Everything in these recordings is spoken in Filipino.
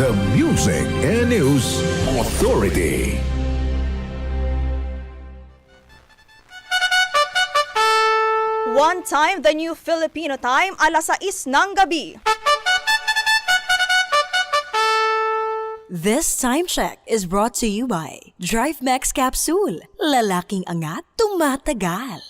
The Music and News Authority. One time, the new Filipino time, alas 6 ng gabi. This time check is brought to you by Drive Max Capsule. Lalaking angat, tumatagal.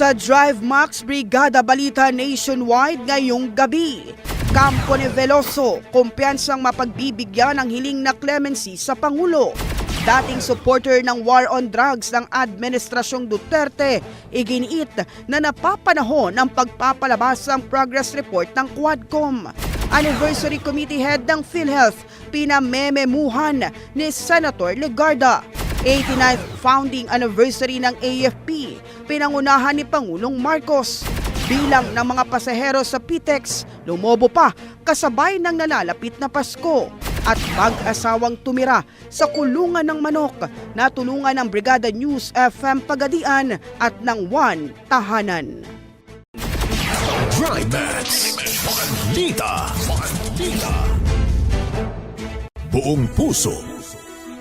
Sa Drive Max Brigada Balita Nationwide ngayong gabi. Kampo ni Veloso, kumpiyansang mapagbibigyan ng hiling na clemency sa Pangulo. Dating supporter ng war on drugs ng Administrasyong Duterte, iginiit na napapanahon ang pagpapalabas ng progress report ng Quadcom. Anniversary Committee Head ng PhilHealth, pinamememuhan ni Senator Legarda. 89th founding anniversary ng AFP, pinangunahan ni Pangulong Marcos. Bilang ng mga pasahero sa PTEX, lumobo pa kasabay ng nalalapit na Pasko. At mag-asawang tumira sa kulungan ng manok na tulungan ng Brigada News FM Pagadian at ng One Tahanan. Buong puso.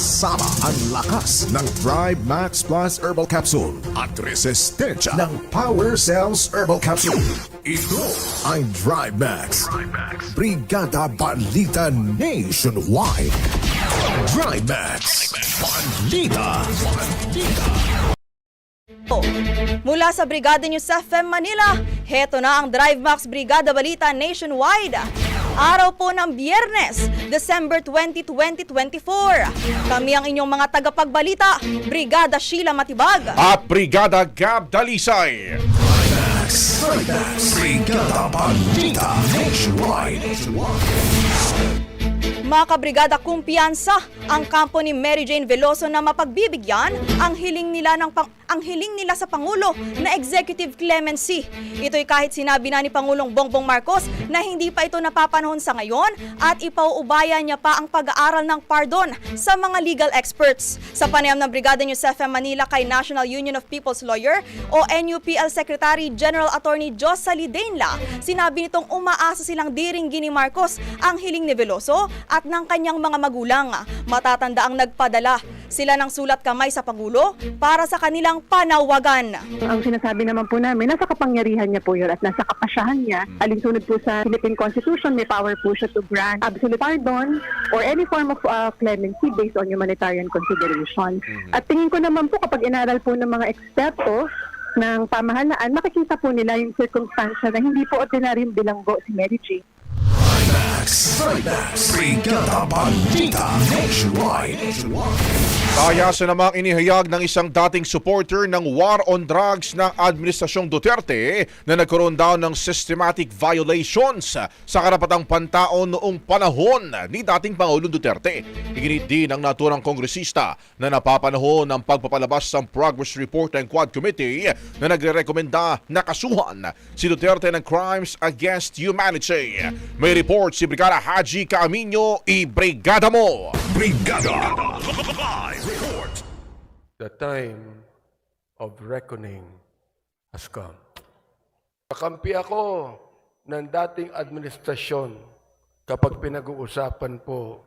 Kasama ang lakas ng Thrive Max Plus Herbal Capsule at resistensya ng Power Cells Herbal Capsule. Ito ay Thrive Max. Brigada Balita Nationwide. Thrive Max. Balita. Balita. Mula sa Brigada News FM Manila, heto na ang Drive Max Brigada Balita Nationwide. Araw po ng Biyernes, December 20, 2024. Kami ang inyong mga tagapagbalita, Brigada Sheila Matibag. at Brigada Gab Dalisay. Brigada Balita Nationwide. Mga kabrigada, kumpiyansa ang kampo ni Mary Jane Veloso na mapagbibigyan ang hiling nila ng pang- ang hiling nila sa Pangulo na executive clemency. Ito'y kahit sinabi na ni Pangulong Bongbong Marcos na hindi pa ito napapanahon sa ngayon at ipauubaya niya pa ang pag-aaral ng pardon sa mga legal experts. Sa panayam ng Brigada News FM Manila kay National Union of People's Lawyer o NUPL Secretary General Attorney Jos Salidainla, sinabi nitong umaasa silang diringgin ni Marcos ang hiling ni Veloso at ng kanyang mga magulang. Matatanda ang nagpadala sila ng sulat kamay sa Pangulo para sa kanilang panawagan. Ang sinasabi naman po namin, nasa kapangyarihan niya po yun at nasa kapasyahan niya. Alinsunod po sa Philippine Constitution, may power po siya to grant absolute pardon or any form of uh, clemency based on humanitarian consideration. At tingin ko naman po kapag inaral po ng mga eksperto ng pamahalaan, makikita po nila yung circumstansya na hindi po ordinaryong bilanggo si Mary Jane. Max, Max, Brigada Balita Nationwide. Kaya sa namang inihayag ng isang dating supporter ng war on drugs ng Administrasyong Duterte na nagkaroon daw ng systematic violations sa karapatang pantao noong panahon ni dating Pangulong Duterte. Iginit din ng naturang kongresista na napapanahon ng pagpapalabas ng progress report ng Quad Committee na nagre-rekomenda na kasuhan si Duterte ng crimes against humanity. May report si Brigada Haji Caaminyo, i-brigada mo! Brigada Live Report. the time of reckoning has come. Kakampi ako ng dating administrasyon kapag pinag-uusapan po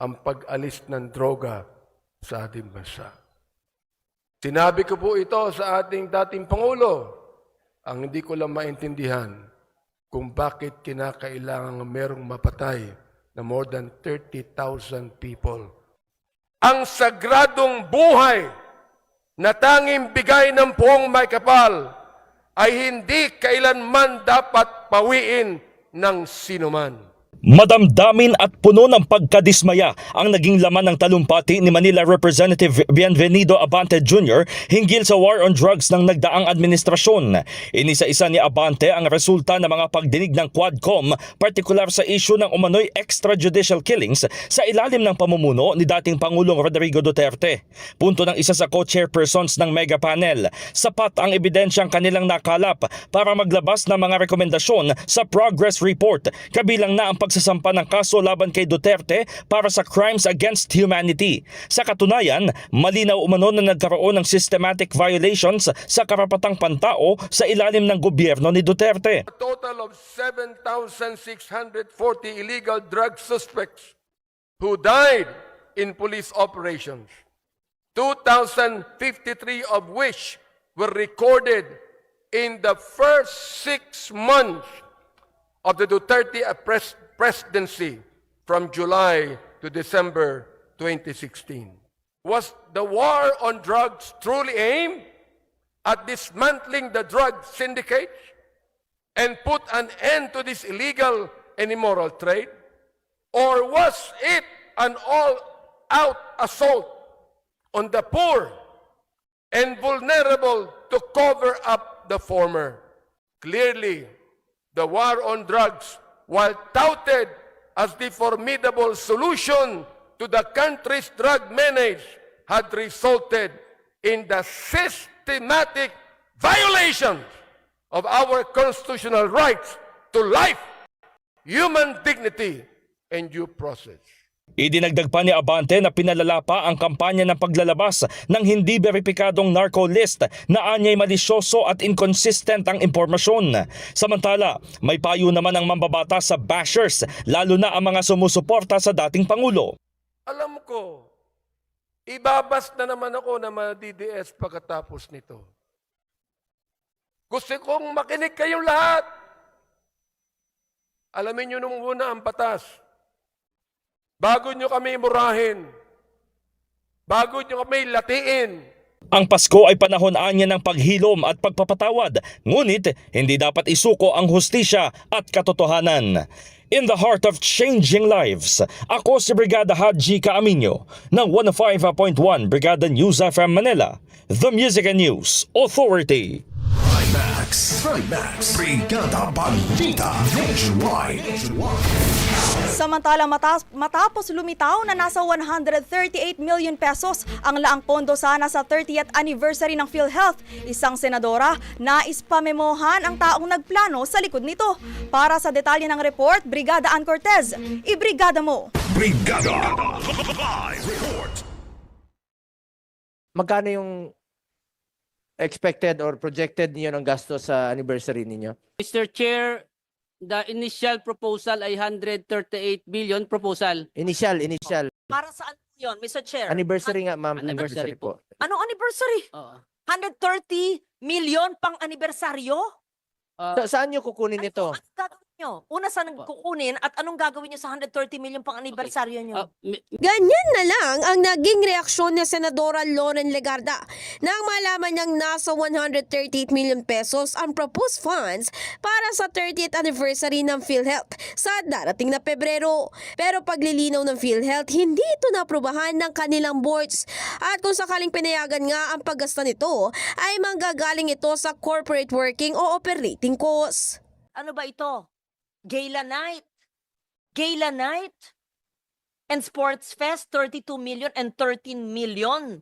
ang pag-alis ng droga sa ating bansa. Sinabi ko po ito sa ating dating Pangulo, ang hindi ko lang maintindihan kung bakit kinakailangan merong mapatay na more than 30,000 people ang sagradong buhay na tanging bigay ng buong may kapal ay hindi kailanman dapat pawiin ng sinuman. Madamdamin at puno ng pagkadismaya ang naging laman ng talumpati ni Manila Representative Bienvenido Abante Jr. hinggil sa war on drugs ng nagdaang administrasyon. Inisa-isa ni Abante ang resulta ng mga pagdinig ng Quadcom, partikular sa issue ng umano'y extrajudicial killings sa ilalim ng pamumuno ni dating Pangulong Rodrigo Duterte. Punto ng isa sa co-chairpersons ng mega panel, sapat ang ebidensyang kanilang nakalap para maglabas ng mga rekomendasyon sa progress report, kabilang na ang pagsasampa ng kaso laban kay Duterte para sa crimes against humanity. Sa katunayan, malinaw umano na nagkaroon ng systematic violations sa karapatang pantao sa ilalim ng gobyerno ni Duterte. A total of 7,640 illegal drug suspects who died in police operations. 2,053 of which were recorded in the first six months of the Duterte pres- presidency from July to December 2016. Was the war on drugs truly aimed at dismantling the drug syndicates and put an end to this illegal and immoral trade? Or was it an all out assault on the poor and vulnerable to cover up the former? Clearly, the war on drugs, while touted as the formidable solution to the country's drug menace, had resulted in the systematic violation of our constitutional rights to life, human dignity, and due process. Idinagdag pa ni Abante na pinalala pa ang kampanya ng paglalabas ng hindi beripikadong narco list na anyay malisyoso at inconsistent ang impormasyon. Samantala, may payo naman ang mambabata sa bashers, lalo na ang mga sumusuporta sa dating Pangulo. Alam ko, ibabas na naman ako na ma-DDS pagkatapos nito. Gusto kong makinig kayong lahat. Alamin nyo nung muna ang batas. Bago nyo kami murahin. Bago nyo kami latiin. Ang Pasko ay panahon anya ng paghilom at pagpapatawad, ngunit hindi dapat isuko ang hustisya at katotohanan. In the heart of changing lives, ako si Brigada Haji Caaminyo ng 105.1 Brigada News FM Manila, The Music and News Authority. Max, Max, Brigada Balita Nationwide. Samantala matas- matapos lumitaw na nasa 138 million pesos ang laang pondo sana sa 30th anniversary ng PhilHealth, isang senadora na ispamemohan ang taong nagplano sa likod nito. Para sa detalye ng report, Brigada Ann Cortez, ibrigada mo! Brigada. Live report. magkano yung expected or projected niyo ng gasto sa anniversary ninyo? Mr. Chair, the initial proposal ay 138 billion proposal. Initial, initial. Para saan yun, Mr. Chair? Anniversary nga, ma'am. Anniversary Anniversary po. Anong anniversary? Oo. 130 million pang anibersaryo? Ah, Sa- saan niyo kukunin ito? Ano gagawin nyo? Una sa kukunin at anong gagawin nyo sa 130 million pang anibersaryo nyo? mi- Ganyan na lang ang naging reaksyon ni Senadora Lauren Legarda nang malaman niyang nasa 138 million pesos ang proposed funds para sa 30th anniversary ng PhilHealth sa darating na Pebrero. Pero paglilinaw ng PhilHealth, hindi ito naprubahan ng kanilang boards. At kung sakaling pinayagan nga ang paggasta nito, ay manggagaling ito sa corporate working o operating costs. Ano ba ito? Gala night? Gala night? And Sports Fest, 32 million and 13 million.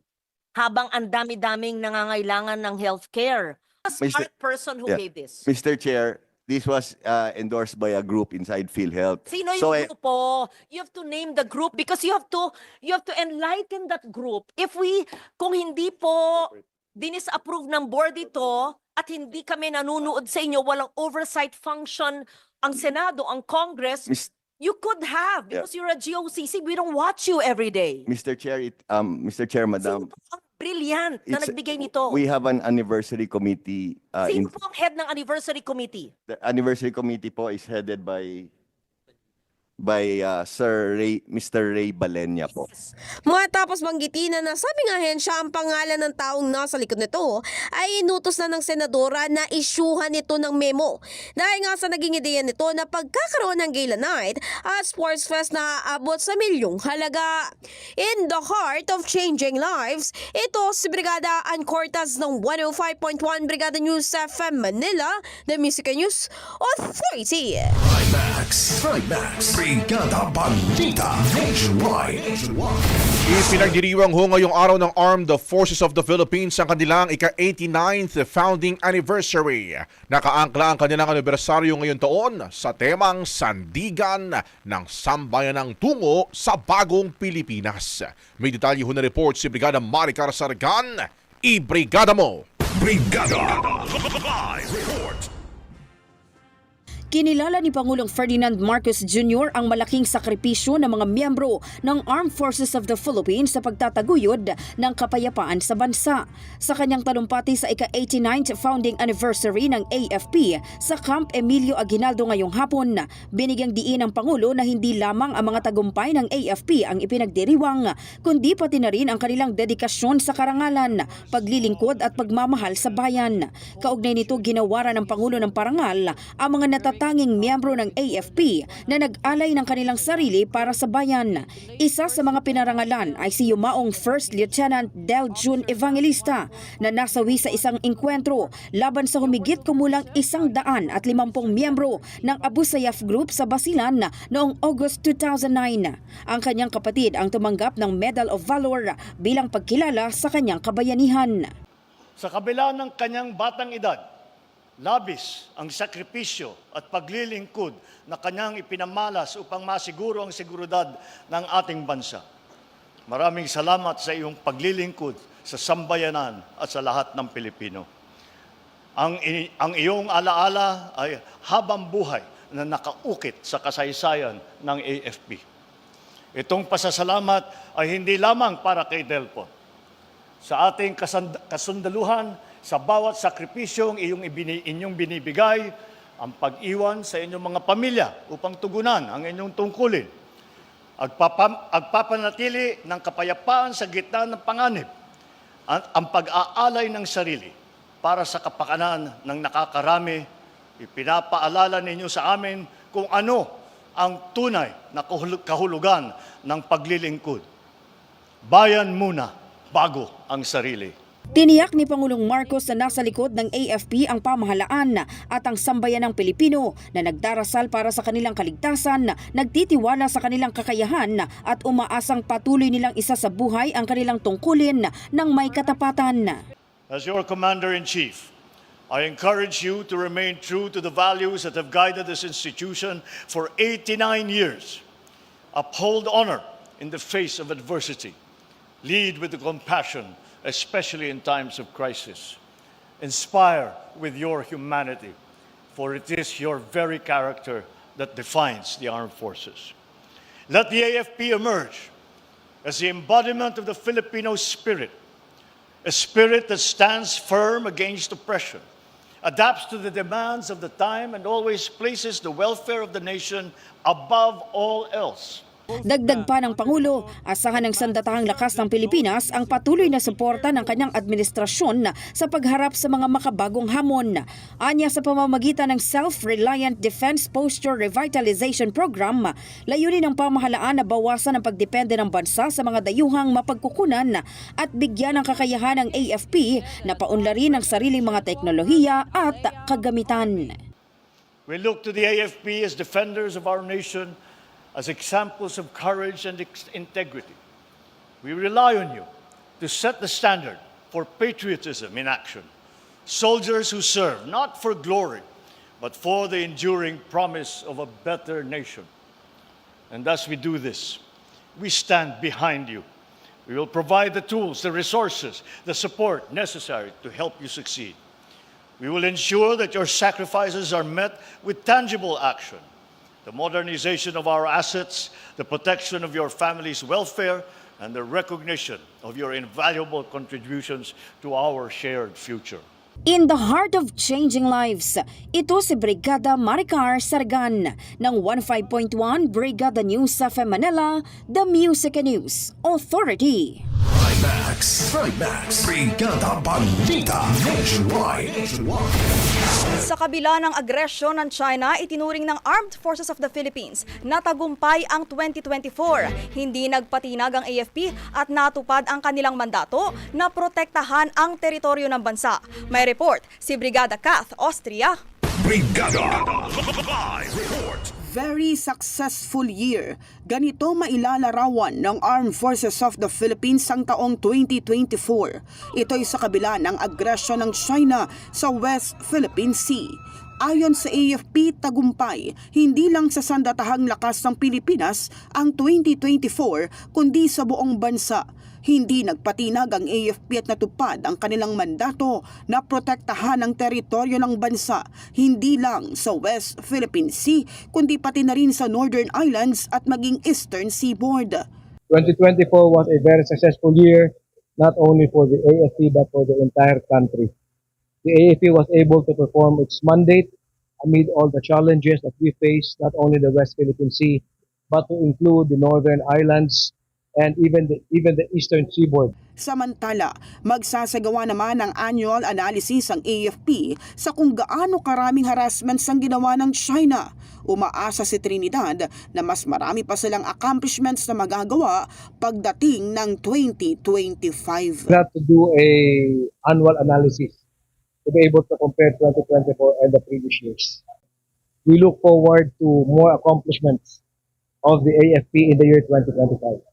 Habang ang dami-daming nangangailangan ng healthcare. A smart person who Yeah. gave this. Mr. Chair, this was uh, endorsed by a group inside PhilHealth. Sino yung So, eh, grupo? You have to name the group because you have to you have to enlighten that group. If we kung hindi po dinis-approve ng board ito at hindi kami nanunood sa inyo, walang oversight function ang Senado, ang Congress, Mis- you could have Yeah. because you're a GOCC. We don't watch you every day. Mr. Chair, it, um, Mr. Chair, Sino Madam, po ang brilliant na It's- nagbigay nito? we have an anniversary committee. Uh, Sino in, po ang head ng anniversary committee? the anniversary committee po is headed by by uh, Sir Ray, Mr. Ray Balenya po. Matapos banggitin na nasabi ng ahensya ang pangalan ng taong nasa likod nito, ay inutos na ng senadora na isyuhan ito ng memo. Dahil nga sa naging ideya nito na pagkakaroon ng gala night at sports fest na aabot sa milyong halaga. In the heart of changing lives, ito si Brigada Ann Cortez ng 105.1 Brigada News FM Manila, The Music News Authority. Trimax. Trimax. Brigada Balita Nationwide. Ipinagdiriwang ho ngayong araw ng Armed Forces of the Philippines ang kanilang ika-89th founding anniversary. Nakaangkla ang kanilang anibersaryo ngayon taon sa temang Sandigan ng Sambayanang Tungo sa Bagong Pilipinas. May detalye ho na report si Brigada Maricar Sargan. I-brigada mo! Brigada. Live report. Kinilala ni Pangulong Ferdinand Marcos Jr. ang malaking sakripisyo ng mga miyembro ng Armed Forces of the Philippines sa pagtataguyod ng kapayapaan sa bansa. Sa kanyang talumpati sa ika-89th founding anniversary ng AFP sa Camp Emilio Aguinaldo ngayong hapon, binigyang diin ng Pangulo na hindi lamang ang mga tagumpay ng AFP ang ipinagdiriwang, kundi pati na rin ang kanilang dedikasyon sa karangalan, paglilingkod at pagmamahal sa bayan. Kaugnay nito ginawaran ng Pangulo ng parangal ang mga natatanging miyembro ng AFP na nag-alay ng kanilang sarili para sa bayan. Isa sa mga pinarangalan ay si Yumaong First Lieutenant Del June Evangelista na nasawi sa isang inkwentro laban sa humigit kumulang isang daan at limampung miyembro ng Abu Sayyaf Group sa Basilan noong August 2009. Ang kanyang kapatid ang tumanggap ng Medal of Valor bilang pagkilala sa kanyang kabayanihan. Sa kabila ng kanyang batang edad, labis ang sakripisyo at paglilingkod na kanyang ipinamalas upang masiguro ang seguridad ng ating bansa. Maraming salamat sa iyong paglilingkod sa sambayanan at sa lahat ng Pilipino. Ang, ang iyong alaala ay habang buhay na nakaukit sa kasaysayan ng AFP. Itong pasasalamat ay hindi lamang para kay Delpon, sa ating kasundaluhan, sa bawat sakripisyong iyong ibini, inyong binibigay, ang pag-iwan sa inyong mga pamilya upang tugunan ang inyong tungkulin, agpapam, agpapanatili ng kapayapaan sa gitna ng panganib, at ang pag-aalay ng sarili para sa kapakanan ng nakakarami, ipinapaalala ninyo sa amin kung ano ang tunay na kahul- kahulugan ng paglilingkod. Bayan muna bago ang sarili. Tiniyak ni Pangulong Marcos na nasa likod ng AFP ang pamahalaan at ang sambayanang Pilipino na nagdarasal para sa kanilang kaligtasan, nagtitiwala sa kanilang kakayahan at umaasang patuloy nilang isa sa buhay ang kanilang tungkulin ng may katapatan. As your Commander-in-Chief, I encourage you to remain true to the values that have guided this institution for 89 years. Uphold honor in the face of adversity. Lead with the compassion, especially in times of crisis. Inspire with your humanity, for it is your very character that defines the armed forces. Let the AFP emerge as the embodiment of the Filipino spirit a spirit that stands firm against oppression, adapts to the demands of the time, and always places the welfare of the nation above all else. Dagdag pa ng Pangulo, asahan ng sandatahang lakas ng Pilipinas ang patuloy na suporta ng kanyang administrasyon sa pagharap sa mga makabagong hamon. Anya sa pamamagitan ng Self-Reliant Defense Posture Revitalization Program, layunin ng pamahalaan na bawasan ang pagdepende ng bansa sa mga dayuhang mapagkukunan at bigyan ng kakayahan ng AFP na paunlarin ang sariling mga teknolohiya at kagamitan. We look to the AFP as defenders of our nation, as examples of courage and integrity. We rely on you to set the standard for patriotism in action. Soldiers who serve not for glory, but for the enduring promise of a better nation. And as we do this, we stand behind you. We will provide the tools, the resources, the support necessary to help you succeed. We will ensure that your sacrifices are met with tangible action. The modernization of our assets, the protection of your family's welfare, and the recognition of your invaluable contributions to our shared future. In the heart of changing lives, ito si Brigada Maricar Sargan ng 15.1 Brigada News sa Manila, The Music News Authority. Max, Max, Brigada Balita Nationwide. Sa kabila ng agresyon ng China, itinuring ng Armed Forces of the Philippines na tagumpay ang 2024. Hindi nagpatinag ang AFP at natupad ang kanilang mandato na protektahan ang teritoryo ng bansa. May report si Brigada Kath Austria. Brigada Live Report. Very successful year. Ganito mailalarawan ng Armed Forces of the Philippines ang taong 2024. Ito'y sa kabila ng agresyon ng China sa West Philippine Sea. Ayon sa AFP tagumpay, hindi lang sa sandatahang lakas ng Pilipinas ang 2024 kundi sa buong bansa. Hindi nagpatinag ang AFP at natupad ang kanilang mandato na protektahan ang teritoryo ng bansa, hindi lang sa West Philippine Sea, kundi pati na rin sa Northern Islands at maging Eastern Seaboard. 2024 was a very successful year, not only for the AFP but for the entire country. The AFP was able to perform its mandate amid all the challenges that we face, not only the West Philippine Sea, but to include the Northern Islands and even the, even the Eastern Seaboard. Samantala, magsasagawa naman ng annual analysis ang AFP sa kung gaano karaming harassments ang ginawa ng China. Umaasa si Trinidad na mas marami pa silang accomplishments na magagawa pagdating ng 2025. We have to do a annual analysis to be able to compare 2024 and the previous years. We look forward to more accomplishments of the AFP in the year 2025.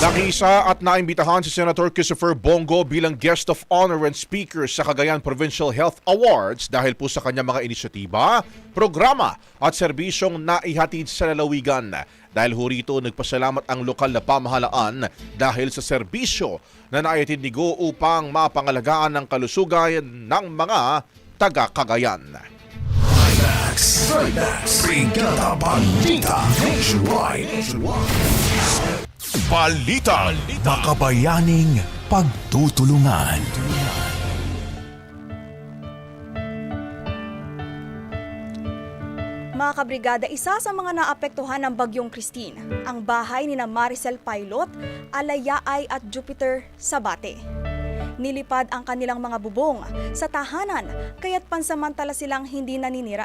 Nakisa at naimbitahan si Senator Christopher Bongo bilang guest of honor and speaker sa Cagayan Provincial Health Awards dahil po sa kanyang mga inisyatiba, programa at serbisyong naihatid sa lalawigan. Dahil ho rito nagpasalamat ang lokal na pamahalaan dahil sa serbisyo na naihatid ni Go upang mapangalagaan ng kalusugan ng mga taga-Cagayan. Max, Max, Brigada Balita Nationwide. Balita. Makabayaning pagtutulungan. Mga kabrigada, isa sa mga naapektuhan ng bagyong Christine, ang bahay ni na Maricel Pilot, Alayaay at Jupiter Sabate. Nilipad ang kanilang mga bubong sa tahanan, kaya't pansamantala silang hindi naninira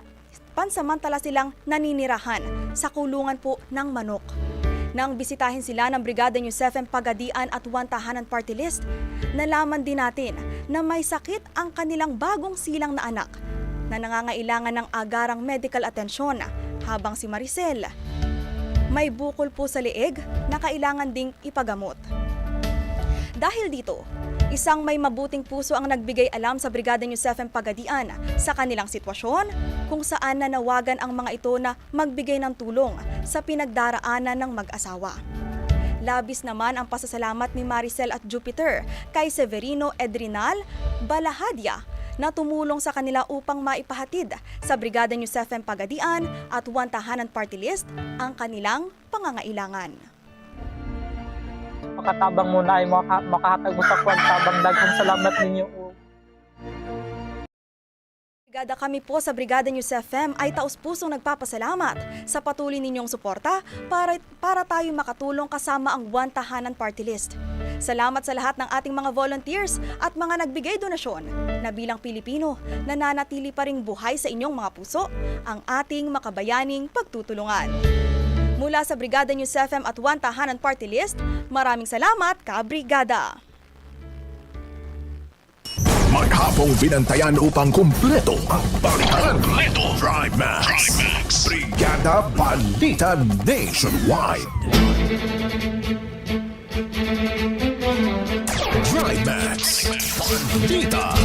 pansamantala silang naninirahan sa kulungan po ng manok. Nang bisitahin sila ng Brigada News FM Pagadian at One Tahanan Party List, nalaman din natin na may sakit ang kanilang bagong silang na anak na nangangailangan ng agarang medical atensyon habang si Maricel may bukol po sa leeg na kailangan ding ipagamot. Dahil dito, isang may mabuting puso ang nagbigay alam sa Brigada FM Pagadian sa kanilang sitwasyon kung saan nanawagan ang mga ito na magbigay ng tulong sa pinagdaraanan ng mag-asawa. Labis naman ang pasasalamat ni Maricel at Jupiter kay Severino Edrinal Balahadia na tumulong sa kanila upang maipahatid sa Brigada FM Pagadian at One Tahanan Party List ang kanilang pangangailangan. Makatabang muna ay maka, makahatag mo sa kwan tabang daghang salamat ninyo Brigada kami po sa Brigada News FM ay taus-pusong nagpapasalamat sa patuloy ninyong suporta para, para tayo makatulong kasama ang One Tahanan Party List. Salamat sa lahat ng ating mga volunteers at mga nagbigay donasyon na bilang Pilipino nananatili pa ring buhay sa inyong mga puso ang ating makabayaning pagtutulungan. Mula sa Brigada News FM at One Tahanan Party List, maraming salamat, Kabrigada! Maghapong binantayan upang kumpleto ang balitan. Kumpleto. Drive Max. Brigada Balita Nationwide. Drive Max. Balita.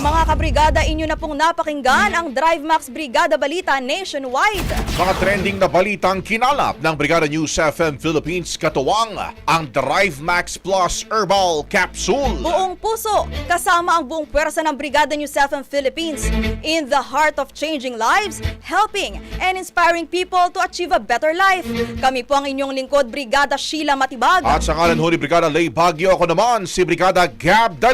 Mga kabrigada, inyo na pong napakinggan ang Drive Max Brigada Balita Nationwide. Mga trending na balitang kinalap ng Brigada News FM Philippines katuwang ang Drive Max Plus Herbal Capsule. Buong puso, kasama ang buong pwersa ng Brigada News FM Philippines in the heart of changing lives, helping and inspiring people to achieve a better life. Kami po ang inyong lingkod, Brigada Sheila Matibag. At sa ngalan ho ni Brigada Lay Bagyo, ako naman si Brigada Gab